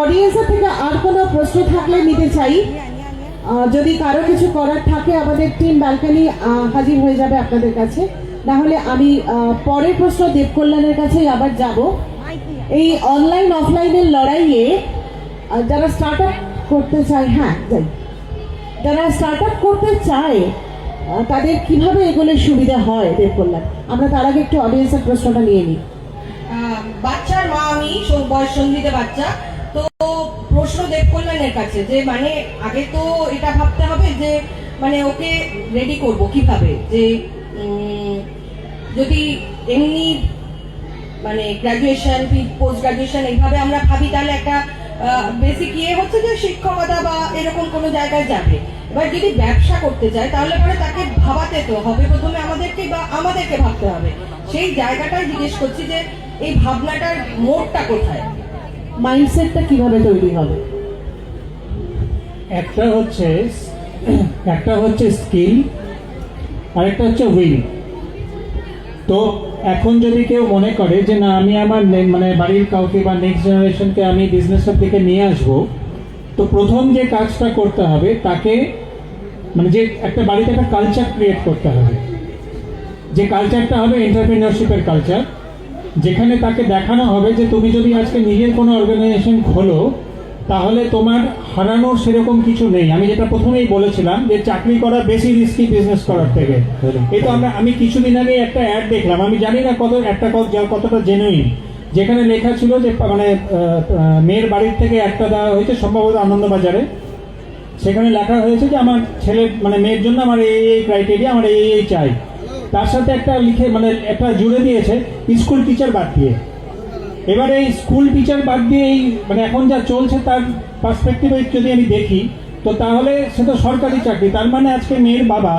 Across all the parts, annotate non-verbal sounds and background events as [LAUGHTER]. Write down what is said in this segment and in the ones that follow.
অডিয়েন্সের থেকে আর কোনো প্রশ্ন থাকলে নিতে চাই। যদি কারও কিছু করার থাকে, আমাদের টিম ব্যালকানি হাজির হয়ে যাবে আপনাদের কাছে। না হলে আমি পরের প্রশ্ন দেবকল্যাণের কাছেই আবার যাব। এই অনলাইন অফলাইনের লড়াইয়ে যারা স্টার্ট আপ করতে চায় হ্যাঁ যাই। যারা স্টার্ট আপ করতে চায় তাদের কীভাবে এগুলোর সুবিধা হয় দেবকল্যাণ? আমরা তার আগে একটু অডিয়েন্সের প্রশ্নটা নিয়ে নিই। বাচ্চার মা, আমি বয়স সন্ধিতে বাচ্চা। প্রশ্ন দেব কল্যাণের কাছে, যে মানে আগে তো এটা ভাবতে হবে যে মানে ওকে রেডি করব কীভাবে, যে যদি এমনি মানে গ্রাজুয়েশন পোস্ট গ্রাজুয়েশন এইভাবে আমরা ভাবি, তাহলে একটা বেসিক ইয়ে হচ্ছে যে শিক্ষকতা বা এরকম কোনো জায়গায় যাবে। এবার যদি ব্যবসা করতে চায়, তাহলে পরে তাকে ভাবাতে তো হবে প্রথমে আমাদেরকে বা আমাদেরকে ভাবতে হবে। সেই জায়গাটাই জিজ্ঞেস করছি যে, এই ভাবনাটার মোড়টা কোথায়? মাইন্ডসেটটা কীভাবে তৈরি হবে? একটা হচ্ছে [CLEARS THROAT] একটা হচ্ছে স্কিল আরেকটা হচ্ছে উইল তো এখন যদি কেউ মনে করে যে না, আমি আমার মানে বাড়ির কাউকে বা নেক্সট জেনারেশনকে আমি বিজনেসের দিকে নিয়ে আসব, তো প্রথম যে কাজটা করতে হবে তাকে মানে যে একটা বাড়িতে একটা কালচার ক্রিয়েট করতে হবে। যে কালচারটা হবে এন্টারপ্রিনারশিপের কালচার যেখানে তাকে দেখানো হবে যে তুমি যদি আজকে নিজের কোনো অর্গানাইজেশন খোলো তাহলে তোমার হারানোর সেরকম কিছু নেই। আমি যেটা প্রথমেই বলেছিলাম যে চাকরি করা বেশি রিস্কি বিজনেস করার থেকে। এই তো আমরা আমি কিছুদিন আগে একটা অ্যাড দেখলাম। আমি জানি না কত একটা কতটা জেনুইন যেখানে লেখা ছিল যে মানে মেয়ের বাড়ির থেকে একটা দেওয়া হয়েছে সম্ভবত আনন্দবাজারে। সেখানে লেখা হয়েছে যে আমার ছেলে মানে মেয়ের জন্য আমার এই এই ক্রাইটেরিয়া আমার এই এই চাই। তার সাথে একটা লিখে মানে একটা জুড়ে দিয়েছে, স্কুল টিচার বাদ দিয়ে। এবারে এই স্কুল টিচার বাদ দিয়ে এই মানে এখন যা চলছে তার পার্সপেক্টিভে যদি আমি দেখি, তো তাহলে সে তো সরকারি চাকরি। তার মানে আজকে মেয়ের বাবা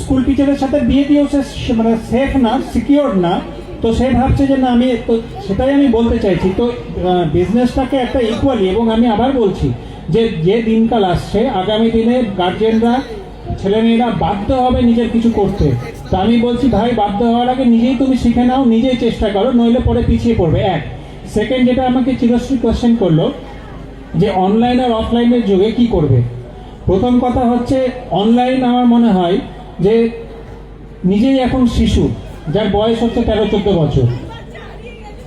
স্কুল টিচারের সাথে বিয়ে দিয়েও সে মানে সেফ না সিকিওর না। তো সে ভাবছে যে না, আমি তো সেটাই আমি বলতে চাইছি। তো বিজনেসটাকে একটা ইকুয়ালি এবং আমি আবার বলছি যে যে দিনকাল আসছে, আগামী দিনে গার্জেনরা ছেলেমেয়েরা বাধ্য হবে নিজের কিছু করতে। তো আমি বলছি, ভাই বাধ্য হওয়ার আগে নিজেই তুমি শিখে নাও, নিজেই চেষ্টা করো, নইলে পরে পিছিয়ে পড়বে। এক। সেকেন্ড যেটা আমাকে চিরশ্রী কোয়েশ্চেন করল, যে অনলাইন আর অফলাইনের যুগে কি করবে? প্রথম কথা হচ্ছে অনলাইন আমার মনে হয় যে নিজেই এখন শিশু, যার বয়স হচ্ছে তেরো, চোদ্দ বছর।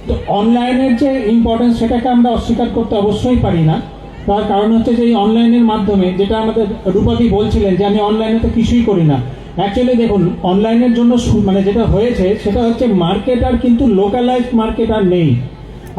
তো অনলাইনের যে ইম্পর্টেন্স সেটাকে আমরা অস্বীকার করতে অবশ্যই পারি না। তার কারণ হচ্ছে যে এই অনলাইনের মাধ্যমে, যেটা আমাদের রূপাদি বলছিলেন যে আমি অনলাইনে তো কিছুই করি না। অ্যাকচুয়ালি দেখুন অনলাইনের জন্য মানে যেটা হয়েছে, সেটা হচ্ছে মার্কেট আর কিন্তু লোকালাইজ মার্কেট আর নেই।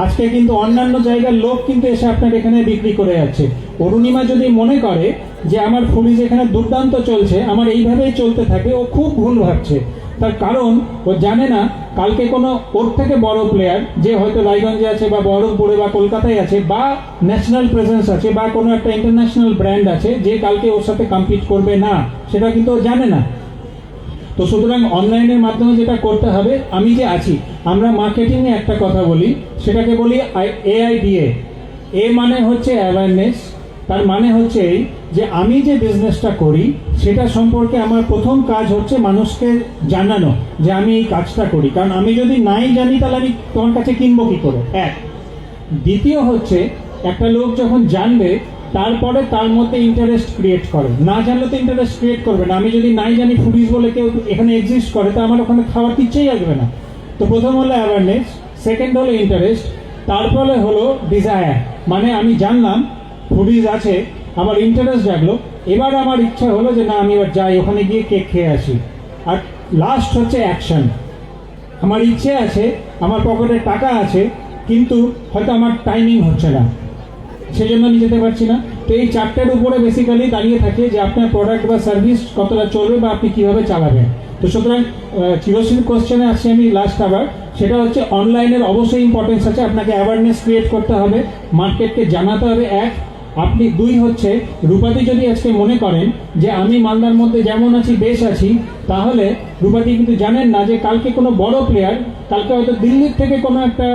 আজকে কিন্তু অন্যান্য জায়গার লোক কিন্তু এসে আপনার এখানে বিক্রি করে যাচ্ছে। অরুণিমা যদি মনে করে যে আমার ফুলিজ এখানে দুর্দান্ত চলছে, আমার এইভাবেই চলতে থাকে, ও খুব ভুল ভাবছে। তার কারণ, ও জানে না, কালকে কোনো ওর থেকে বড় প্লেয়ার যে হয়তো রায়গঞ্জে আছে বা বহরমপুরে বা কলকাতায় আছে বা ন্যাশনাল প্রেজেন্স আছে বা কোনো একটা ইন্টারন্যাশনাল ব্র্যান্ড আছে, যে কালকে ওর সাথে কম্পিট করবে না, সেটা কিন্তু ও জানে না। তো সুতরাং অনলাইনের মাধ্যমে যেটা করতে হবে, আমি যে আছি, আমরা মার্কেটিংয়ে একটা কথা বলি, সেটাকে বলি এআইডিএ এ মানে হচ্ছে অ্যাওয়ারনেস তার মানে হচ্ছে এই যে আমি যে বিজনেসটা করি, সেটা সম্পর্কে আমার প্রথম কাজ হচ্ছে মানুষকে জানানো যে আমি এই কাজটা করি। কারণ আমি যদি নাই জানি, তাহলে আমি তোমার কাছে কিনবো কি করে? এক। দ্বিতীয় হচ্ছে, একটা লোক যখন জানবে তারপরে তার মধ্যে ইন্টারেস্ট ক্রিয়েট করে। না জানলে তো ইন্টারেস্ট ক্রিয়েট করবে না। আমি যদি নাই জানি ফুডিজ বলে কেউ এখানে এক্সিস্ট করে, তো আমার ওখানে খাওয়ার ইচ্ছেই আসবে না। তো প্রথম হলো অ্যাওয়ারনেস সেকেন্ড হলো ইন্টারেস্ট তারপরে হলো ডিজায়ার মানে আমি জানলাম ফুডিজ আছে, আমার ইন্টারেস্ট জাগলো। এবার আমার ইচ্ছা হলো যে না, আমি এবার যাই, ওখানে গিয়ে কেক খেয়ে আসি। আর লাস্ট হচ্ছে অ্যাকশন আমার ইচ্ছে আছে, আমার পকেটে টাকা আছে, কিন্তু হয়তো আমার টাইমিং হচ্ছে না। সেই জন্য আমি যেতে পারছি না। তো এই চারটের উপরে বেসিক্যালি দাঁড়িয়ে থাকে যে আপনার প্রোডাক্ট বা সার্ভিস কতটা চলবে বা আপনি কীভাবে চালাবেন। তো সুতরাং চিরশ্রী কোশ্চেনে আসছি আমি লাস্ট আবার। সেটা হচ্ছে অনলাইনের অবশ্যই ইম্পর্টেন্স আছে। আপনাকে অ্যাওয়ারনেস ক্রিয়েট করতে হবে মার্কেটকে জানাতে হবে, এক। আপনি দুই হচ্ছে, রূপাদি যদি আজকে মনে করেন যে আমি মালদার মধ্যে যেমন আছি, বেশ আছি, তাহলে রূপাদি কিন্তু জানেন না যে কালকে কোনো বড় প্লেয়ার কালকে হয়তো দিল্লির থেকে কোনো একটা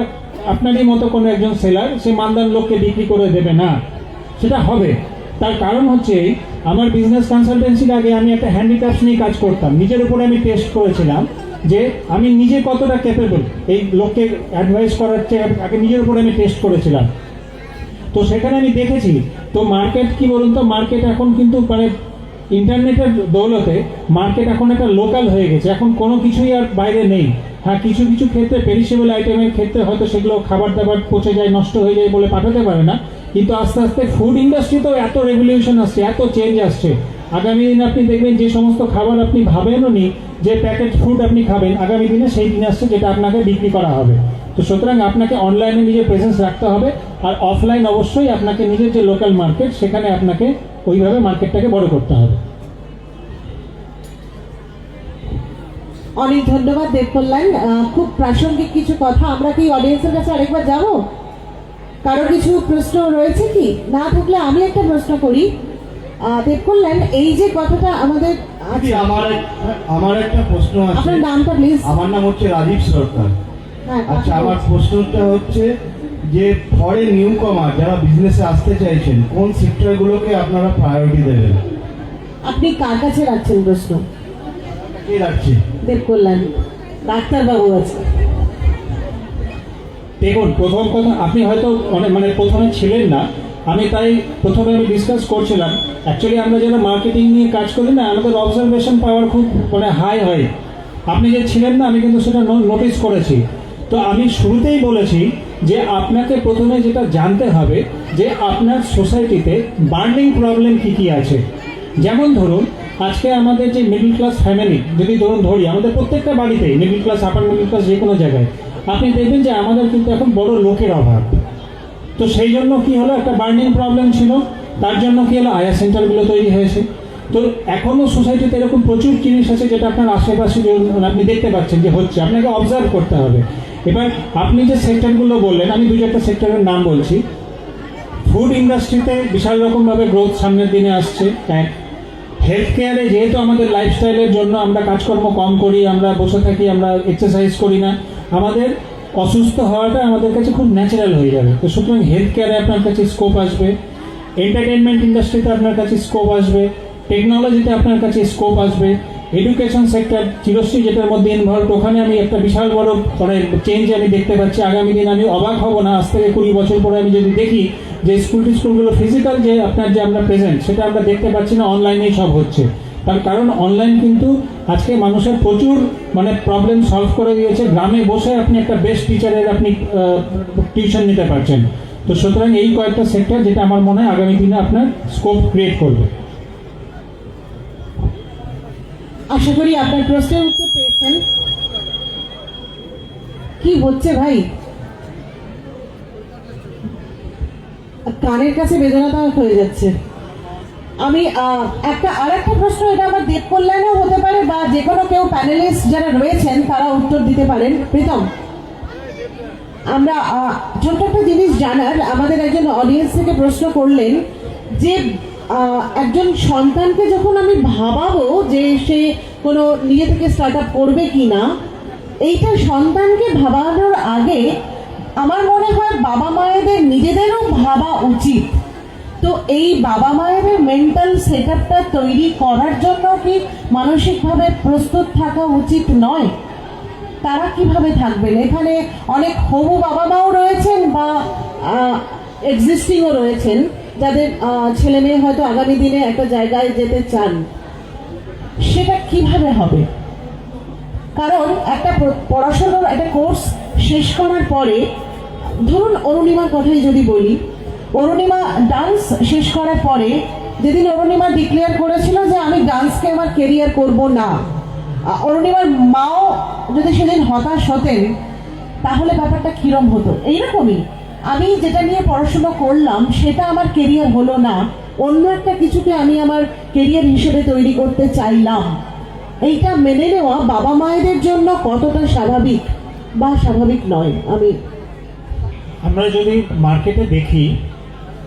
আপনারই মতো কোনো একজন সেলার, সে মালদার লোককে বিক্রি করে দেবে না। সেটা হবে। তার কারণ হচ্ছে আমার বিজনেস কনসালটেন্সির আগে আমি একটা হ্যান্ডিক্রাফটস নিয়ে কাজ করতাম। নিজের উপরে আমি টেস্ট করেছিলাম যে আমি নিজে কতটা ক্যাপেবল এই লোককে অ্যাডভাইস করার চেয়ে আগে নিজের উপরে আমি টেস্ট করেছিলাম। তো সেখানে আমি দেখেছি, তো মার্কেট কি বলুন তো মার্কেট এখন কিন্তু মানে ইন্টারনেটের দৌলতে মার্কেট এখন একটা লোকাল হয়ে গেছে। এখন কোনো কিছুই আর বাইরে নেই। হ্যাঁ কিছু কিছু ক্ষেত্রে পেরিসেবল আইটেমের ক্ষেত্রে হয়তো সেগুলো খাবার দাবার পচে যায়, নষ্ট হয়ে যায় বলে পাঠাতে পারে না। কিন্তু আস্তে আস্তে ফুড ইন্ডাস্ট্রিতেও এত রেভলিউশন আসছে, এত চেঞ্জ আসছে। আগামী দিনে আপনি দেখবেন যে সমস্ত খাবার আপনি ভাবেনও নি যে প্যাকেট ফুড আপনি খাবেন, আগামী দিনে সেই দিন আসছে যেটা আপনাকে বিক্রি করা হবে। তো সুতরাং আপনাকে অনলাইনে নিজের প্রেজেন্স রাখতে হবে আর অফলাইন অবশ্যই আপনাকে নিজের যে লোকাল মার্কেট সেখানে আপনাকে ওইভাবে মার্কেটটাকে বড় করতে হবে। অনেক ধন্যবাদ দেবকল্যাণ। খুব প্রাসঙ্গিক কিছু কথা। আমরা কি অডিয়েন্সের কাছে আরেকবার যাব? কারও কিছু প্রশ্ন রয়েছে কি? না থাকলে আমি একটা প্রশ্ন করি। দেবকল্যাণ এই যে কথাটা আমাদের আচ্ছা, আমার আমার একটা প্রশ্ন আছে। আপনার নামটা প্লিজ আমার নাম হচ্ছে রাজীব সরকার। হ্যাঁ আচ্ছা আমার প্রশ্নটা হচ্ছে যে ফরেন নিউ কমার যারা বিজনেসে আসতে চাইছেন কোন সেক্টরগুলোকে আপনারা প্রায়োরিটি দেবেন? আপনি কার কাছে রাখছেন প্রশ্ন? ডাক্তারবাবু আছে। দেখুন প্রথম কথা আপনি হয়তো অনেক মানে প্রথমে ছিলেন না। আমি তাই প্রথমে আমি ডিসকাস করছিলাম। অ্যাকচুয়ালি আমরা যারা মার্কেটিং নিয়ে কাজ করি না আমাদের অবজারভেশন পাওয়ার খুব মানে হাই হয়। আপনি যে ছিলেন না আমি কিন্তু সেটা নোটিস করেছি। তো আমি শুরুতেই বলেছি যে আপনাকে প্রথমে যেটা জানতে হবে যে আপনার সোসাইটিতে বার্নিং প্রবলেম কী কী আছে। যেমন ধরুন আজকে আমাদের যে মিডল ক্লাস ফ্যামিলি যদি ধরুন ধরি, আমাদের প্রত্যেকটা বাড়িতেই middle class upper middle class যে কোনো জায়গায়, আপনি দেখবেন যে আমাদের কিন্তু এখন বড় লোকের অভাব। তো সেই জন্য কি হলো, একটা বার্নিং প্রবলেম ছিল, তার জন্য কি হলো, আয়া সেন্টারগুলো তৈরি হয়েছে। তো এখনও সোসাইটিতে এরকম প্রচুর জিনিস আছে যেটা আপনার আশেপাশে আপনি দেখতে পাচ্ছেন যে হচ্ছে, আপনাকে অবজার্ভ করতে হবে। এবার আপনি যে সেক্টরগুলো বললেন, আমি দু চারটা সেক্টরের নাম বলছি। ফুড ইন্ডাস্ট্রিতে বিশাল রকমভাবে গ্রোথ সামনের দিনে আসছে, এক হেলথ কেয়ারে যেহেতু আমাদের লাইফস্টাইলের জন্য আমরা কাজকর্ম কম করি, আমরা বসে থাকি, আমরা এক্সারসাইজ করি না, আমাদের অসুস্থ হওয়াটা আমাদের কাছে খুব ন্যাচারাল হয়ে যাবে। তো সুতরাং হেলথ কেয়ারে আপনার কাছে স্কোপ আসবে এন্টারটেনমেন্ট ইন্ডাস্ট্রিতে আপনার কাছে স্কোপ আসবে টেকনোলজিতে আপনার কাছে স্কোপ আসবে এডুকেশন সেক্টর চিরশ্রী যেটার মধ্যে ইনভলভ ওখানে আমি একটা বিশাল বড় মানে চেঞ্জ আমি দেখতে পাচ্ছি। আগামী দিন আমি অবাক হব না, আজ থেকে কুড়ি বছর পরে আমি যদি দেখি যে স্কুল স্কুলগুলো ফিজিক্যাল যে আপনার যে আমরা প্রেজেন্ট সেটা আমরা দেখতে পাচ্ছি না অনলাইনেই সব হচ্ছে। তার কারণ অনলাইন কিন্তু আজকে মানুষের প্রচুর মানে প্রবলেম সলভ করে দিয়েছে। গ্রামে বসে আপনি একটা বেস্ট টিচারের আপনি টিউশন নিতে পারছেন। তো সুতরাং এই কয়েকটা সেক্টর যেটা আমার মনে হয় আগামী দিনে আপনার স্কোপ ক্রিয়েট করবে। আশা করি আপনার প্রশ্নের উত্তর পেয়েছেন। কি হচ্ছে ভাই? কানের কাছে বেদনাদায়ক হয়ে যাচ্ছে। আমি একটা আর একটা প্রশ্ন, এটা আমার দেব কল্যাণও হতে পারে বা যে কোনো কেউ প্যানেলিস্ট যারা রয়েছেন, তারা উত্তর দিতে পারেন। প্রীতম, আমরা ছোট্ট একটা জিনিস জানার, আমাদের একজন অডিয়েন্স থেকে প্রশ্ন করলেন যে একজন সন্তানকে যখন আমি ভাবাবো যে সে কোনো নিজে থেকে স্টার্ট আপ করবে কি না এইটা সন্তানকে ভাবানোর আগে আমার মনে হয় বাবা মায়েদের নিজেদেরও ভাবা উচিত। তো এই বাবা মায়ের মেন্টাল সেট আপটা তৈরি করার জন্য কি মানসিকভাবে প্রস্তুত থাকা উচিত নয়? তারা কীভাবে থাকবেন? এখানে অনেক হবু বাবা মাও রয়েছেন বা এক্সিস্টিংও রয়েছেন। যাদের ছেলে মেয়ে হয়তো আগামী দিনে একটা জায়গায় যেতে চান, সেটা কীভাবে হবে? কারণ একটা পড়াশোনার একটা কোর্স শেষ করার পরে, ধরুন অরুণিমার কথাই যদি বলি, অরুণিমা ডান্স শেষ করার পরে, যেদিন অরুণিমা ডিক্লেয়ার করেছিল যে আমি ডান্সকে আমার কেরিয়ার করব না অরুণিমার মাও যদি সেদিন হতাশ হতেন, তাহলে ব্যাপারটা কিরম হতো? এইরকমই। আমি যেটা নিয়ে পড়াশোনা করলাম, সেটা আমার কেরিয়ার হলো না। অন্য একটা কিছুকে আমি আমার কেরিয়ার হিসেবে তৈরি করতে চাইলাম। এইটা মেনে নেওয়া বাবা মায়েদের জন্য কতটা স্বাভাবিক বা স্বাভাবিক নয়, আমি আমরা যদি মার্কেটে দেখি,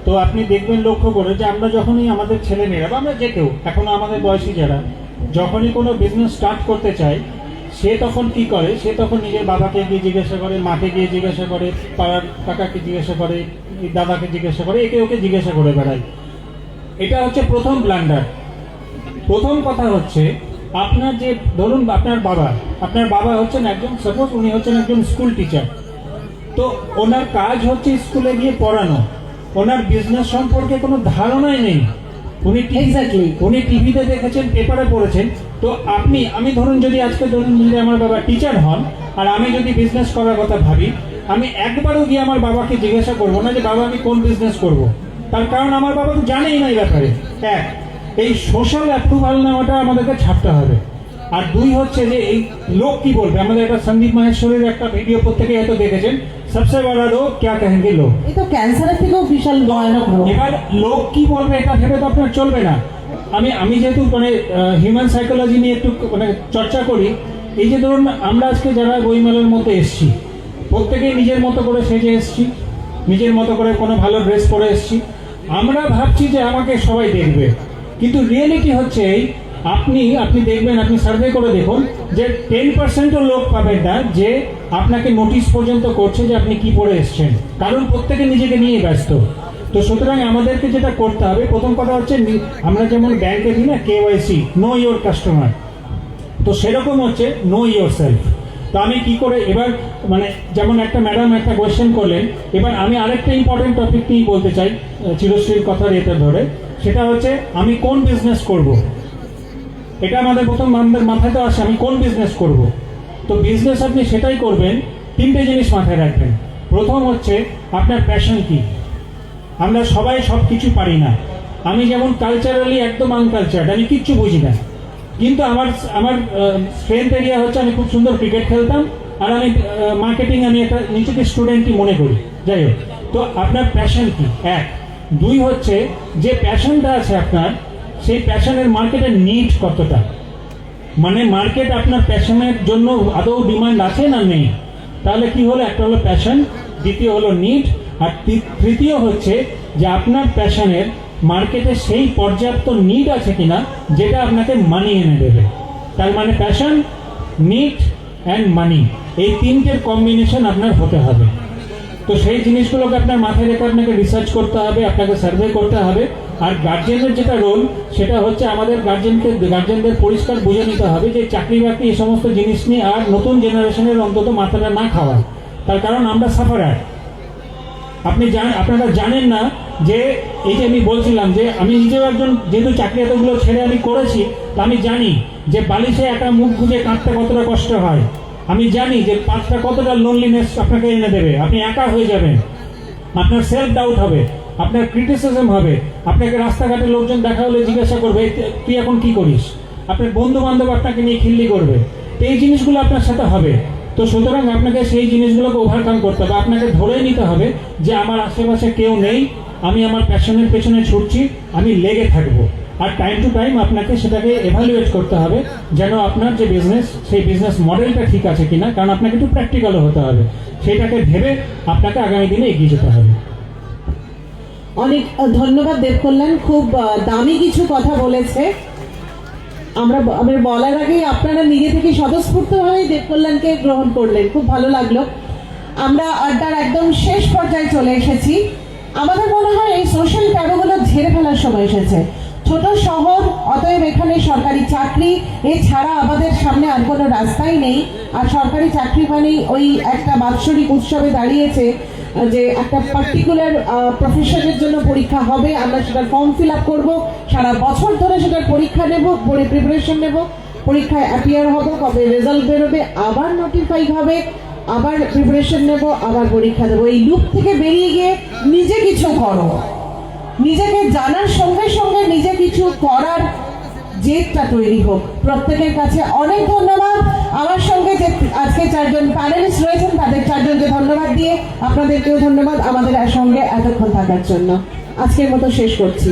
তো আপনি দেখবেন লক্ষ্য করে যে আমরা যখনই আমাদের ছেলে মেয়েরা বা আমরা যে কেউ, এখনও আমাদের বয়সী যারা, যখনই কোনো বিজনেস স্টার্ট করতে চায় সে তখন কি করে? সে তখন নিজের বাবাকে গিয়ে জিজ্ঞাসা করে, মাকে গিয়ে জিজ্ঞাসা করে, পাড়ার কাকাকে জিজ্ঞাসা করে, দাদাকে জিজ্ঞাসা করে, একে ওকে জিজ্ঞাসা করে বেড়ায়। এটা হচ্ছে প্রথম ব্লান্ডার প্রথম কথা হচ্ছে, আপনার যে, ধরুন আপনার বাবা আপনার বাবা হচ্ছেন একজন সাপোজ উনি হচ্ছেন একজন স্কুল টিচার তো ওনার কাজ হচ্ছে স্কুলে গিয়ে পড়ানো। ওনার বিজনেস সম্পর্কে কোনো ধারণাই নেই। উনি এক্স্যাক্টলি. উনি টিভিতে দেখেছেন পেপারে পড়েছেন। তো আপনি আমি ধরুন যদি আজকে ধরুন যদি আমার বাবা টিচার হন আর আমি যদি বিজনেস করার কথা ভাবি আমি একবারও গিয়ে আমার বাবাকে জিজ্ঞাসা করব না যে বাবা আমি কোন বিজনেস করব? তার কারণ আমার বাবা তো জানেই না এই ব্যাপারে। এক এই সোশ্যাল অ্যাপ্রুভাল নেওয়াটা আমাদেরকে ছাপতে হবে। আর দুই হচ্ছে যে এই লোক কি বলবে? আমাদের একটা সন্দীপ মাহেশ্বরের একটা ভিডিও প্রত্যেকে হয়তো দেখেছেন। সবসে বড় লোক ক্যা কহেঙ্গে লোক? এই তো ক্যান্সারের থেকেও বিশাল ভয়ানক রোগ। এবার লোক কি বলবে এটা ভেবে তো আপনার চলবে না। আমি আমি যেহেতু মানে হিউম্যান সাইকোলজি নিয়ে একটু মানে চর্চা করি এই যে ধরুন আমরা আজকে যারা বইমেলার মধ্যে এসছি প্রত্যেকেই নিজের মতো করে সেজে এসছি নিজের মতো করে কোনো ভালো ড্রেস পরে এসছি। আমরা ভাবছি যে আমাকে সবাই দেখবে। কিন্তু রিয়েলিটি হচ্ছে এই আপনি আপনি দেখবেন, আপনি সার্ভে করে দেখুন যে টেন পার্সেন্টও লোক পাবেন না যে আপনাকে নোটিশ পর্যন্ত করছে যে আপনি কি পরে এসছেন। কারণ প্রত্যেকে নিজেকে নিয়ে ব্যস্ত। তো সুতরাং আমাদেরকে যেটা করতে হবে, প্রথম কথা হচ্ছে আমরা যেমন ব্যাংকে দিই না কেওয়াইসি নো ইওর কাস্টমার তো সেরকম হচ্ছে নো ইওর সেলফ তো আমি কি করে, এবার মানে যেমন একটা ম্যাডাম একটা কোয়েশ্চেন করলেন, এবার আমি আরেকটা ইম্পর্টেন্ট টপিক নিয়ে বলতে চাই চিরশ্রীর কথা এটা ধরে। সেটা হচ্ছে আমি কোন বিজনেস করব। এটা আমাদের প্রথম মাথায় তো আসে, আমি কোন বিজনেস করব। তো বিজনেস আপনি সেটাই করবেন, তিনটে জিনিস মাথায় রাখবেন। প্রথম হচ্ছে, আপনার প্যাশন কি? আমরা সবাই সব কিছু পারি না। আমি যেমন কালচারালি একদম আনকালচার্ড আমি কিচ্ছু বুঝি না। কিন্তু আমার আমার স্ট্রেংথ এরিয়া হচ্ছে আমি খুব সুন্দর ক্রিকেট খেলতাম, আর আমি মার্কেটিং আমি একটা নিজেকে স্টুডেন্টই মনে করি। যাই হোক, তো আপনার প্যাশন কি? এক। দুই হচ্ছে, যে প্যাশনটা আছে আপনার সেই প্যাশনের মার্কেটের নিড কতটা? মানে মার্কেট আপনার প্যাশনের জন্য আদৌ ডিমান্ড আছে না নেই? তাহলে কি হলো? একটা হলো প্যাশন দ্বিতীয় হলো নিড আর তৃতীয় হচ্ছে যে আপনার প্যাশনের মার্কেটে সেই পর্যাপ্ত নিড আছে কিনা, যেটা আপনাকে মানি এনে দেবে। তার মানে প্যাশন নিড অ্যান্ড মানি এই তিনটের কম্বিনেশন আপনার হতে হবে। তো সেই জিনিসগুলোকে আপনার মাথায় রেখে আপনাকে রিসার্চ করতে হবে, আপনাকে সার্ভে করতে হবে। আর গার্জেনের যেটা রোল সেটা হচ্ছে আমাদের গার্জেনকে গার্জেনদের পরিষ্কার বুঝে নিতে হবে যে চাকরি বাকরি এই সমস্ত জিনিস নিয়ে আর নতুন জেনারেশনের অন্তত মাথাটা না খাওয়া তার কারণ আমরা সাফারার আপনি জান, আপনারা জানেন না যে, এই যে আমি বলছিলাম যে, আমি নিজেও একজন, যেহেতু চাকরি এতগুলো ছেড়ে আমি করেছি, তা আমি জানি যে বালিশে একটা মুখ গুজে কাঁদতে কতটা কষ্ট হয়। আমি জানি যে পাঁচটা কতটা লোনলিনেস আপনাকে এনে দেবে। আপনি একা হয়ে যাবেন। আপনার সেলফ ডাউট হবে। আপনার ক্রিটিসিজম হবে। আপনাকে রাস্তাঘাটে লোকজন দেখা হলে জিজ্ঞাসা করবে তুই এখন কি করিস? আপনার বন্ধু বান্ধব আপনাকে নিয়ে খিল্লি করবে। তো এই জিনিসগুলো আপনার সাথে হবে। তো সুতরাং আপনাকে সেই জিনিসগুলোকে ওভারকাম করতে হবে। আপনাকে ধরে নিতে হবে যে আমার আশেপাশে কেউ নেই, আমি আমার প্যাশনের পেছনে ছুটছি, আমি লেগে থাকব। আর টাইম টু টাইম আপনাকে সেটাকে এভালুয়েট করতে হবে যেন আপনার যে বিজনেস সেই বিজনেস মডেলটা ঠিক আছে কিনা, কারণ আপনাকে একটু প্র্যাকটিক্যালও হতে হবে। সেটাকে ভেবে আপনাকে আগামী দিনে এগিয়ে যেতে হবে। অনেক ধন্যবাদ দেবকল্যাণ খুব দামি কিছু কথা বলেছে। আমরা আমার বলার আগেই আপনারা নিজে থেকে স্বতঃস্ফূর্তভাবেই দেবকল্যাণকে গ্রহণ করলেন। খুব ভালো লাগল। আমরা আড্ডার একদম শেষ পর্যায়ে চলে এসেছি। আমাদের মনে হয় এই সোশ্যাল ট্যাবগুলো ঝেড়ে ফেলার সময় এসেছে। ছোট শহর, অতএব এখানে সরকারি চাকরি, এছাড়া আমাদের সামনে আর কোনো রাস্তাই নেই। আর সরকারি চাকরি মানেই ওই একটা বাৎসরিক উৎসবে দাঁড়িয়েছে যে একটা পার্টিকুলার প্রফেশনের জন্য পরীক্ষা হবে, আমরা সেটার ফর্ম ফিল আপ করব, সারা বছর ধরে সেটার পরীক্ষা নেব, পরে প্রিপারেশন নেব, পরীক্ষায় অ্যাপিয়ার হব, কবে রেজাল্ট বেরোবে, আবার নোটিফাই হবে, আবার প্রিপারেশন নেব, আবার পরীক্ষা দেবো। এই লুপ থেকে বেরিয়ে গিয়ে নিজে কিছু করো। নিজেকে জানার সঙ্গে সঙ্গে নিজে কিছু করার জেদটা তৈরি হোক। প্রত্যেকের কাছে অনেক ধন্যবাদ। আমার সঙ্গে যে আজকে চারজন প্যানেলিস্ট রয়েছেন, তাদের চারজনকে ধন্যবাদ দিয়ে আপনাদেরকেও ধন্যবাদ আমাদের সঙ্গে এতক্ষণ থাকার জন্য। আজকের মতো শেষ করছি।